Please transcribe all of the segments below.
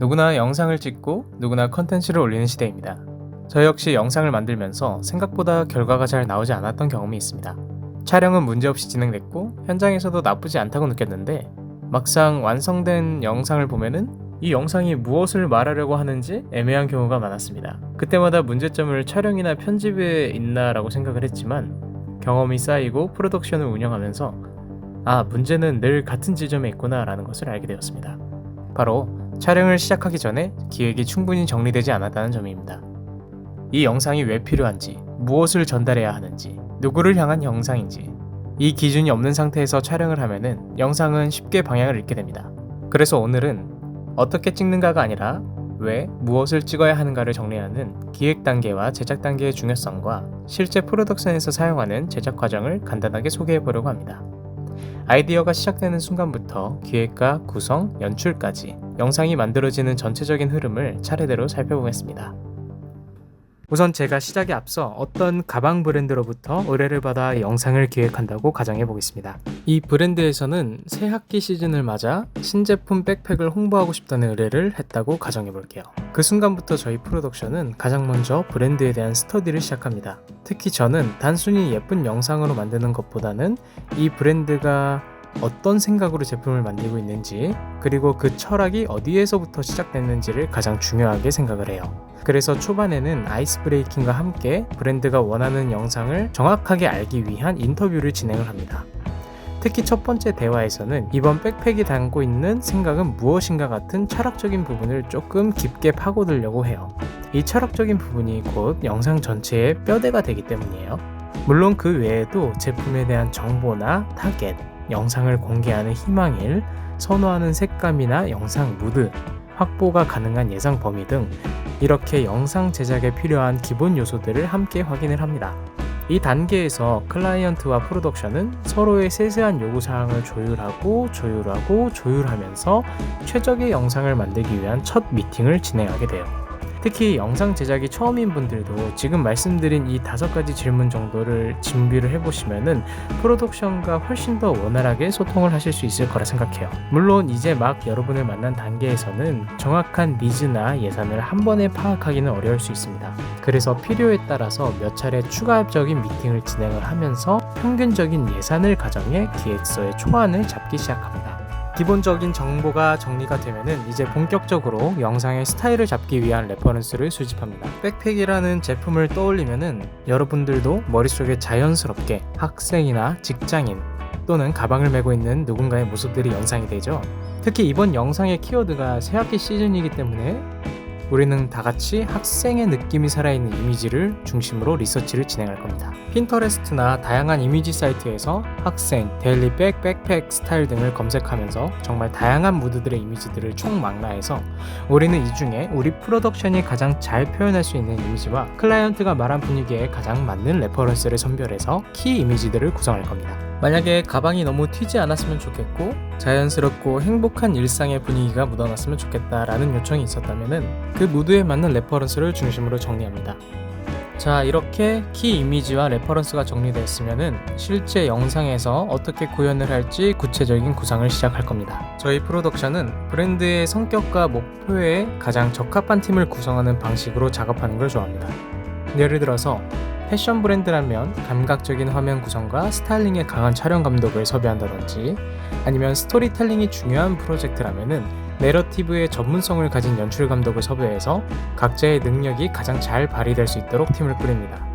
누구나 영상을 찍고 누구나 컨텐츠를 올리는 시대입니다. 저 역시 영상을 만들면서 생각보다 결과가 잘 나오지 않았던 경험이 있습니다. 촬영은 문제없이 진행됐고 현장에서도 나쁘지 않다고 느꼈는데 막상 완성된 영상을 보면은 이 영상이 무엇을 말하려고 하는지 애매한 경우가 많았습니다. 그때마다 문제점을 촬영이나 편집에 있나라고 생각을 했지만 경험이 쌓이고 프로덕션을 운영하면서 아, 문제는 늘 같은 지점에 있구나라는 것을 알게 되었습니다. 바로 촬영을 시작하기 전에 기획이 충분히 정리되지 않았다는 점입니다. 이 영상이 왜 필요한지, 무엇을 전달해야 하는지, 누구를 향한 영상인지, 이 기준이 없는 상태에서 촬영을 하면은 영상은 쉽게 방향을 잃게 됩니다. 그래서 오늘은 어떻게 찍는가가 아니라 왜 무엇을 찍어야 하는가를 정리하는 기획 단계와 제작 단계의 중요성과 실제 프로덕션에서 사용하는 제작 과정을 간단하게 소개해 보려고 합니다. 아이디어가 시작되는 순간부터 기획과 구성, 연출까지 영상이 만들어지는 전체적인 흐름을 차례대로 살펴보겠습니다. 우선 제가 시작에 앞서 어떤 가방 브랜드로부터 의뢰를 받아 영상을 기획한다고 가정해 보겠습니다. 이 브랜드에서는 새 학기 시즌을 맞아 신제품 백팩을 홍보하고 싶다는 의뢰를 했다고 가정해 볼게요. 그 순간부터 저희 프로덕션은 가장 먼저 브랜드에 대한 스터디를 시작합니다. 특히 저는 단순히 예쁜 영상으로 만드는 것보다는 이 브랜드가 어떤 생각으로 제품을 만들고 있는지 그리고 그 철학이 어디에서부터 시작됐는지를 가장 중요하게 생각을 해요. 그래서 초반에는 아이스 브레이킹과 함께 브랜드가 원하는 영상을 정확하게 알기 위한 인터뷰를 진행을 합니다. 특히 첫 번째 대화에서는 이번 백팩이 담고 있는 생각은 무엇인가 같은 철학적인 부분을 조금 깊게 파고들려고 해요. 이 철학적인 부분이 곧 영상 전체의 뼈대가 되기 때문이에요. 물론 그 외에도 제품에 대한 정보나 타겟, 영상을 공개하는 희망일, 선호하는 색감이나 영상 무드, 확보가 가능한 예상 범위 등 이렇게 영상 제작에 필요한 기본 요소들을 함께 확인을 합니다. 이 단계에서 클라이언트와 프로덕션은 서로의 세세한 요구사항을 조율하고 조율하고 조율하면서 최적의 영상을 만들기 위한 첫 미팅을 진행하게 돼요. 특히 영상 제작이 처음인 분들도 지금 말씀드린 이 다섯 가지 질문 정도를 준비를 해보시면은 프로덕션과 훨씬 더 원활하게 소통을 하실 수 있을 거라 생각해요. 물론 이제 막 여러분을 만난 단계에서는 정확한 니즈나 예산을 한 번에 파악하기는 어려울 수 있습니다. 그래서 필요에 따라서 몇 차례 추가적인 미팅을 진행을 하면서 평균적인 예산을 가정해 기획서의 초안을 잡기 시작합니다. 기본적인 정보가 정리가 되면은 이제 본격적으로 영상의 스타일을 잡기 위한 레퍼런스를 수집합니다. 백팩이라는 제품을 떠올리면은 여러분들도 머릿속에 자연스럽게 학생이나 직장인 또는 가방을 메고 있는 누군가의 모습들이 연상이 되죠. 특히 이번 영상의 키워드가 새학기 시즌이기 때문에 우리는 다 같이 학생의 느낌이 살아있는 이미지를 중심으로 리서치를 진행할 겁니다. 핀터레스트나 다양한 이미지 사이트에서 학생, 데일리백, 백팩 스타일 등을 검색하면서 정말 다양한 무드들의 이미지들을 총망라해서 우리는 이 중에 우리 프로덕션이 가장 잘 표현할 수 있는 이미지와 클라이언트가 말한 분위기에 가장 맞는 레퍼런스를 선별해서 키 이미지들을 구성할 겁니다. 만약에 가방이 너무 튀지 않았으면 좋겠고 자연스럽고 행복한 일상의 분위기가 묻어났으면 좋겠다라는 요청이 있었다면 그 무드에 맞는 레퍼런스를 중심으로 정리합니다. 자 이렇게 키 이미지와 레퍼런스가 정리되었으면 실제 영상에서 어떻게 구현을 할지 구체적인 구상을 시작할 겁니다. 저희 프로덕션은 브랜드의 성격과 목표에 가장 적합한 팀을 구성하는 방식으로 작업하는 걸 좋아합니다. 예를 들어서 패션 브랜드라면 감각적인 화면 구성과 스타일링에 강한 촬영 감독을 섭외한다든지 아니면 스토리텔링이 중요한 프로젝트라면은 내러티브의 전문성을 가진 연출 감독을 섭외해서 각자의 능력이 가장 잘 발휘될 수 있도록 팀을 꾸립니다.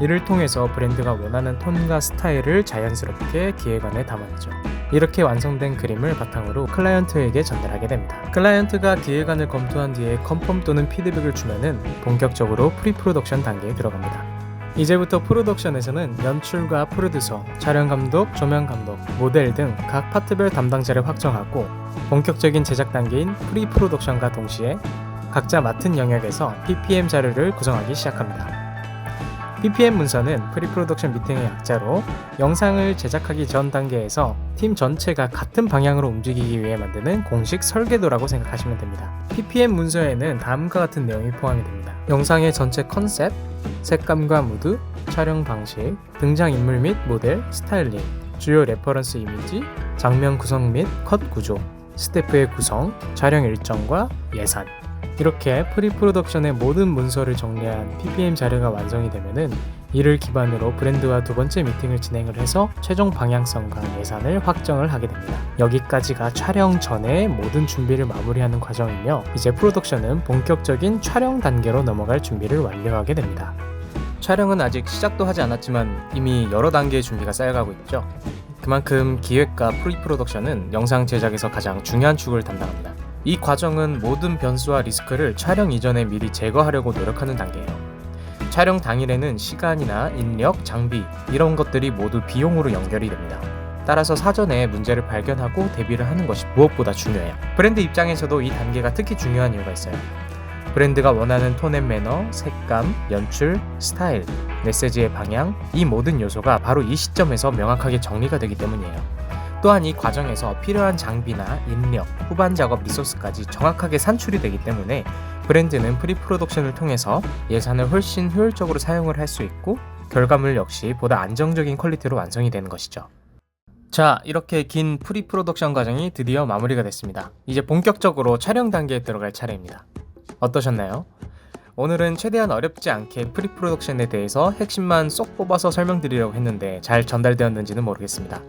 이를 통해서 브랜드가 원하는 톤과 스타일을 자연스럽게 기획안에 담아내죠. 이렇게 완성된 그림을 바탕으로 클라이언트에게 전달하게 됩니다. 클라이언트가 기획안을 검토한 뒤에 컨펌 또는 피드백을 주면은 본격적으로 프리 프로덕션 단계에 들어갑니다. 이제부터 프로덕션에서는 연출과 프로듀서, 촬영 감독, 조명 감독, 모델 등 각 파트별 담당자를 확정하고 본격적인 제작 단계인 프리 프로덕션과 동시에 각자 맡은 영역에서 PPM 자료를 구성하기 시작합니다. PPM 문서는 프리 프로덕션 미팅의 약자로 영상을 제작하기 전 단계에서 팀 전체가 같은 방향으로 움직이기 위해 만드는 공식 설계도라고 생각하시면 됩니다. PPM 문서에는 다음과 같은 내용이 포함이 됩니다. 영상의 전체 컨셉, 색감과 무드, 촬영 방식, 등장인물 및 모델, 스타일링, 주요 레퍼런스 이미지, 장면 구성 및 컷 구조, 스태프의 구성, 촬영 일정과 예산 이렇게 프리프로덕션의 모든 문서를 정리한 PPM 자료가 완성이 되면은 이를 기반으로 브랜드와 두 번째 미팅을 진행을 해서 최종 방향성과 예산을 확정을 하게 됩니다. 여기까지가 촬영 전에 모든 준비를 마무리하는 과정이며 이제 프로덕션은 본격적인 촬영 단계로 넘어갈 준비를 완료하게 됩니다. 촬영은 아직 시작도 하지 않았지만 이미 여러 단계의 준비가 쌓여가고 있죠. 그만큼 기획과 프리프로덕션은 영상 제작에서 가장 중요한 축을 담당합니다. 이 과정은 모든 변수와 리스크를 촬영 이전에 미리 제거하려고 노력하는 단계예요. 촬영 당일에는 시간이나 인력, 장비 이런 것들이 모두 비용으로 연결이 됩니다. 따라서 사전에 문제를 발견하고 대비를 하는 것이 무엇보다 중요해요. 브랜드 입장에서도 이 단계가 특히 중요한 이유가 있어요. 브랜드가 원하는 톤앤 매너, 색감, 연출, 스타일, 메시지의 방향, 이 모든 요소가 바로 이 시점에서 명확하게 정리가 되기 때문이에요. 또한 이 과정에서 필요한 장비나 인력, 후반 작업 리소스까지 정확하게 산출이 되기 때문에 브랜드는 프리프로덕션을 통해서 예산을 훨씬 효율적으로 사용을 할 수 있고 결과물 역시 보다 안정적인 퀄리티로 완성이 되는 것이죠. 자, 이렇게 긴 프리프로덕션 과정이 드디어 마무리가 됐습니다. 이제 본격적으로 촬영 단계에 들어갈 차례입니다. 어떠셨나요? 오늘은 최대한 어렵지 않게 프리프로덕션에 대해서 핵심만 쏙 뽑아서 설명드리려고 했는데 잘 전달되었는지는 모르겠습니다.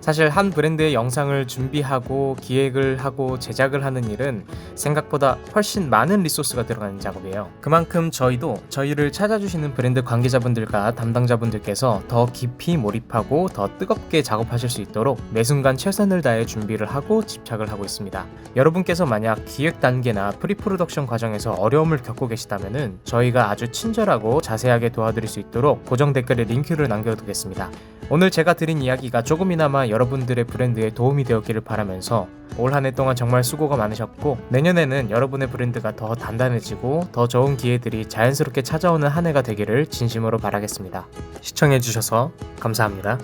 사실 한 브랜드의 영상을 준비하고 기획을 하고 제작을 하는 일은 생각보다 훨씬 많은 리소스가 들어가는 작업이에요. 그만큼 저희도 저희를 찾아주시는 브랜드 관계자분들과 담당자분들께서 더 깊이 몰입하고 더 뜨겁게 작업하실 수 있도록 매 순간 최선을 다해 준비를 하고 집착을 하고 있습니다. 여러분께서 만약 기획 단계나 프리프로덕션 과정에서 어려움을 겪고 계시다면 저희가 아주 친절하고 자세하게 도와드릴 수 있도록 고정 댓글에 링크를 남겨두겠습니다. 오늘 제가 드린 이야기가 조금이나마 여러분들의 브랜드에 도움이 되었기를 바라면서 올 한 해 동안 정말 수고가 많으셨고 내년에는 여러분의 브랜드가 더 단단해지고 더 좋은 기회들이 자연스럽게 찾아오는 한 해가 되기를 진심으로 바라겠습니다. 시청해주셔서 감사합니다.